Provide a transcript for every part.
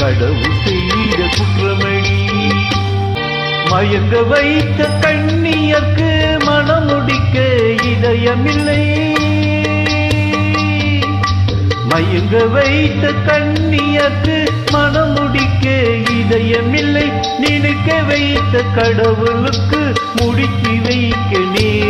கடவுள் செய்த குற்றமணி மயங்க வைத்த கண்ணியர்க்கு மனமுடிக்க இதயமில்லை. மயங்க வைத்த கண்ணியர்க்கு மனமுடிக்க இதயமில்லை. நினைக்க வைத்த கடவுளுக்கு முடுக்கி வைக்க நீ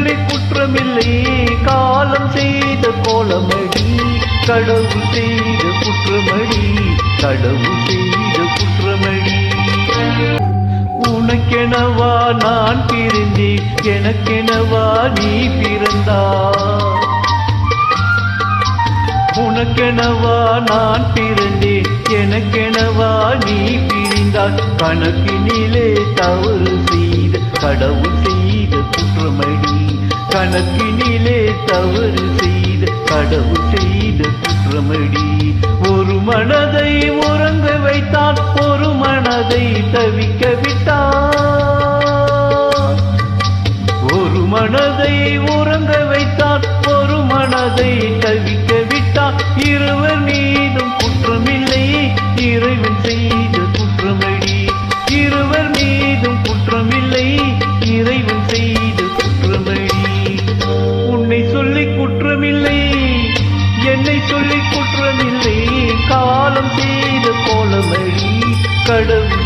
என்னை குற்றமில்லை. காலம் செய்த கோலமடி கடவுள் செய்த குற்றமடி கடவுள் செய்த குற்றமடி. உனக்கெனவா நான் பிறந்தேன் எனக்கெனவா நீ பிறந்தா உனக்கெனவா நான் பிறந்தேன் எனக்கெனவா நீ பிரிந்தால் கணக்கினிலே தவறு செய்த கடவுள் செய்த கணக்கினிலே தவறு செய்த கடவுள் செய்த குற்றமடி. ஒரு மனதை உறங்க வைத்தான் ஒரு மனதை தவிக்க விட்டான். ஒரு மனதை உறங்க வைத்தான் ஒரு மனதை தவிக்க விட்டான். இருவர் மீதும் குற்றமில்லை இறைவன் செய்ய என்னை சொல்லி குற்றமில்லை. காலம் செய்த கோலமை கடவுள்